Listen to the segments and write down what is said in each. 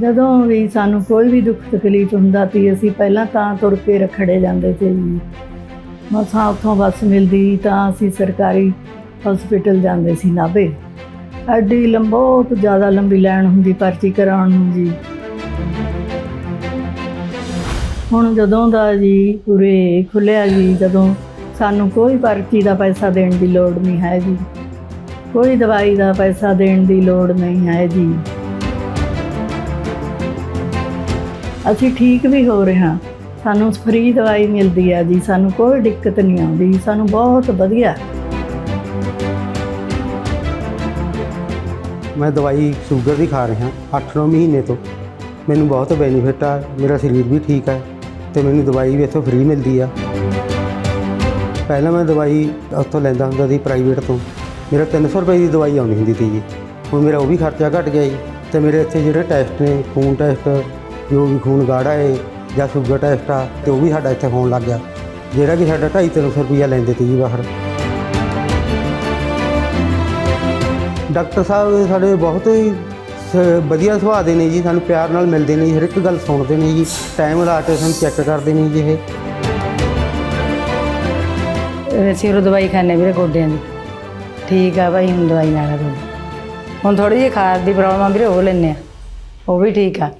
ਜਦੋਂ ਵੀ ਸਾਨੂੰ ਕੋਈ ਵੀ ਦੁੱਖ ਤਕਲੀਫ ਹੁੰਦਾ ਸੀ, ਅਸੀਂ ਪਹਿਲਾਂ ਤਾਂ ਤੁਰ ਕੇ ਰਖੜੇ ਜਾਂਦੇ ਸੀ ਜੀ। ਮਸਾਂ ਉੱਥੋਂ ਬੱਸ ਮਿਲਦੀ ਤਾਂ ਅਸੀਂ ਸਰਕਾਰੀ ਹਸਪੀਟਲ ਜਾਂਦੇ ਸੀ ਨਾਭੇ। ਐਡੀ ਲੰਬੀ ਜ਼ਿਆਦਾ ਲੰਬੀ ਲਾਈਨ ਹੁੰਦੀ ਪਰਚੀ ਕਰਾਉਣ ਨੂੰ ਜੀ। ਹੁਣ ਜਦੋਂ ਦਾ ਜੀ ਪੂਰੇ ਖੁੱਲਿਆ ਜੀ, ਜਦੋਂ ਸਾਨੂੰ ਕੋਈ ਪਰਚੀ ਦਾ ਪੈਸਾ ਦੇਣ ਦੀ ਲੋੜ ਨਹੀਂ ਹੈ ਜੀ। ਕੋਈ ਦਵਾਈ ਦਾ ਪੈਸਾ ਦੇਣ ਦੀ ਲੋੜ ਨਹੀਂ ਹੈ ਜੀ। ਅਸੀਂ ਠੀਕ ਵੀ ਹੋ ਰਹੇ ਹਾਂ। ਸਾਨੂੰ ਫ੍ਰੀ ਦਵਾਈ ਮਿਲਦੀ ਹੈ ਜੀ, ਸਾਨੂੰ ਕੋਈ ਦਿੱਕਤ ਨਹੀਂ ਆਉਂਦੀ, ਸਾਨੂੰ ਬਹੁਤ ਵਧੀਆ। ਮੈਂ ਦਵਾਈ ਸ਼ੂਗਰ ਦੀ ਖਾ ਰਿਹਾ 8-9 ਮਹੀਨੇ ਤੋਂ। ਮੈਨੂੰ ਬਹੁਤ ਬੈਨੀਫਿਟ ਆ, ਮੇਰਾ ਸਰੀਰ ਵੀ ਠੀਕ ਹੈ ਤੇ ਮੈਨੂੰ ਦਵਾਈ ਵੀ ਇੱਥੋਂ ਫ੍ਰੀ ਮਿਲਦੀ ਆ। ਪਹਿਲਾਂ ਮੈਂ ਦਵਾਈ ਉੱਥੋਂ ਲੈਂਦਾ ਹੁੰਦਾ ਸੀ ਪ੍ਰਾਈਵੇਟ ਤੋਂ। ਮੇਰਾ 300 ਰੁਪਏ ਦੀ ਦਵਾਈ ਆਉਂਦੀ ਹੁੰਦੀ ਸੀ ਜੀ। ਹੁਣ ਮੇਰਾ ਉਹ ਵੀ ਖਰਚਾ ਘਟ ਗਿਆ ਜੀ ਤੇ ਮੇਰੇ ਇੱਥੇ ਜਿਹੜੇ ਟੈਸਟ ਨੇ, ਖੂਨ ਟੈਸਟ ਜੋ ਵੀ ਖੂਨ ਗਾੜਾ ਹੈ ਜਾਂ ਸ਼ੂਗਰ ਟੈਸਟ ਆ, ਤੇ ਉਹ ਵੀ ਸਾਡਾ ਇੱਥੇ ਹੋਣ ਲੱਗ ਗਿਆ। ਜਿਹੜਾ ਕਿ ਸਾਡਾ 250 ਰੁਪਈਆ ਲੈਂਦੇ ਤੇ ਜੀ ਬਾਹਰ। ਡਾਕਟਰ ਸਾਹਿਬ ਸਾਡੇ ਬਹੁਤ ਹੀ ਸ- ਵਧੀਆ ਸੁਭਾਅ ਦੇ ਨੇ ਜੀ, ਸਾਨੂੰ ਪਿਆਰ ਨਾਲ ਮਿਲਦੇ ਨੇ ਜੀ, ਹਰ ਇੱਕ ਗੱਲ ਸੁਣਦੇ ਨੇ ਜੀ ਟਾਈਮ ਲਾ ਕੇ ਸਾਨੂੰ ਚੈੱਕ ਕਰਦੇ ਨੇ ਜੀ ਇਹ। ਅਸੀਂ ਦਵਾਈ ਖਾਂਦੇ ਵੀਰੇ ਗੋਡਿਆਂ ਦੀ। ਠੀਕ ਆ ਭਾਈ, ਹੁਣ ਦਵਾਈ ਨਾਲ ਹੁਣ ਥੋੜੀ ਜਿਹੀ ਖਾਦ ਦੀ ਪ੍ਰੋਬਲਮ ਆ ਵੀਰੇ, ਉਹ ਲੈਂਦੇ ਆ ਉਹ ਵੀ ਠੀਕ ਆ।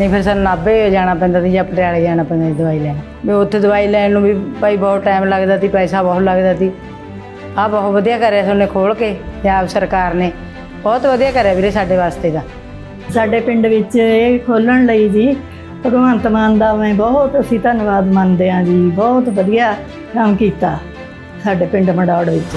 ਨਹੀਂ, ਫਿਰ ਸਾਨੂੰ ਨਾਭੇ ਜਾਣਾ ਪੈਂਦਾ ਸੀ ਜਾਂ ਪਟਿਆਲੇ ਜਾਣਾ ਪੈਂਦਾ ਸੀ ਦਵਾਈ ਲੈਣ। ਵੀ ਉੱਥੇ ਦਵਾਈ ਲੈਣ ਨੂੰ ਵੀ ਭਾਈ ਬਹੁਤ ਟਾਈਮ ਲੱਗਦਾ ਸੀ, ਪੈਸਾ ਬਹੁਤ ਲੱਗਦਾ ਸੀ। ਆ ਬਹੁਤ ਵਧੀਆ ਕਰਿਆ ਤੁਹਾਨੂੰ ਖੋਲ ਕੇ ਪੰਜਾਬ ਸਰਕਾਰ ਨੇ। ਬਹੁਤ ਵਧੀਆ ਕਰਿਆ ਵੀਰੇ ਸਾਡੇ ਵਾਸਤੇ ਦਾ ਸਾਡੇ ਪਿੰਡ ਵਿੱਚ ਇਹ ਖੋਲਣ ਲਈ ਜੀ, ਭਗਵੰਤ ਮਾਨ ਦਾ ਮੈਂ ਬਹੁਤ ਅਸੀਂ ਧੰਨਵਾਦ ਮੰਨਦੇ ਹਾਂ ਜੀ, ਬਹੁਤ ਵਧੀਆ ਕੰਮ ਕੀਤਾ ਸਾਡੇ ਪਿੰਡ ਮੜੌੜ ਵਿੱਚ।